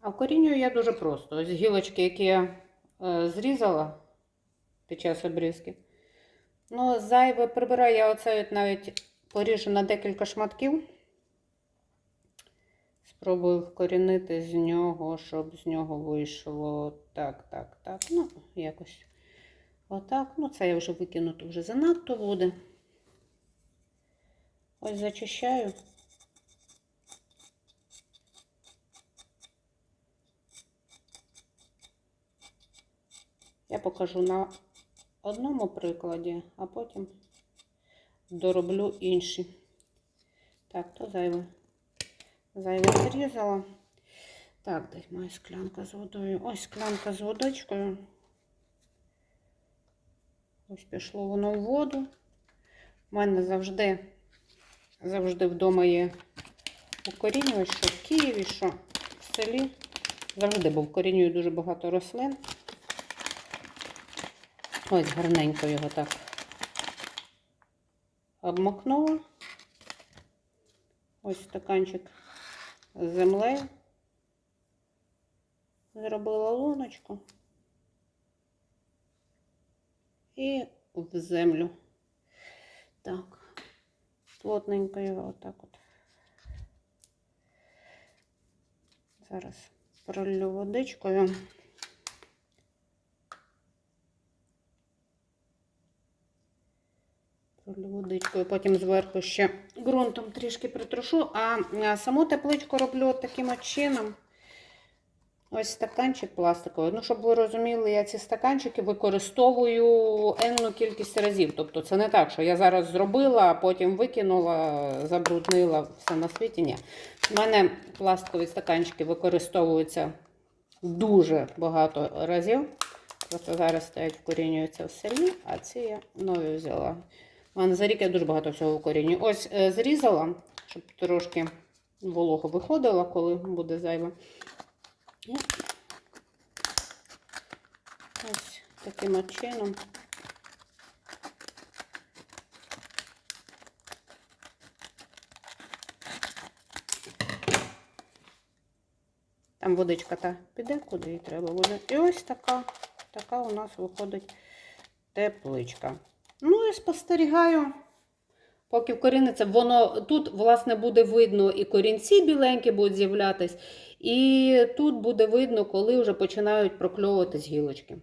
А вкорінюю я дуже просто. Ось гілочки, які я е, зрізала під час обрізки. Ну, зайве прибираю я оце навіть поріжу на декілька шматків. Спробую вкорінити з нього, щоб з нього вийшло так, так, так. Ну, якось отак. Ну, це я вже викину, то вже занадто буде. Ось зачищаю. Я покажу на одному прикладі, а потім дороблю інші. Так, то зайве. Зайве зрізала. Так, десь моя склянка з водою. Ось склянка з водичкою. Ось пішло воно в воду. У мене завжди, завжди вдома є укорінювач, що в Києві, що в селі. Завжди, бо вкорінюю дуже багато рослин. Ось гарненько його так обмакнула. Ось стаканчик з землею. Зробила луночку і в землю. Так, плотненько його отак от. Зараз пролью водичкою. Пролью водичкою, потім зверху ще ґрунтом трішки притрушу, а саму тепличку роблю таким чином. Ось стаканчик пластиковий. Ну, щоб ви розуміли, я ці стаканчики використовую енну кількість разів. Тобто це не так, що я зараз зробила, а потім викинула, забруднила все на світі. Ні. У мене пластикові стаканчики використовуються дуже багато разів. Просто зараз стоять вкорінюються в селі, а ці я нові взяла. У мене за рік я дуже багато всього вкорінюю. Ось е, зрізала, щоб трошки волого виходило, коли буде зайве. Ось таким от чином. Там водичка та піде, куди їй треба буде. І ось така, така у нас виходить тепличка. Ну і спостерігаю, поки вкоріниться, воно тут, власне, буде видно і корінці біленькі будуть з'являтись, і тут буде видно, коли вже починають прокльовуватись гілочки.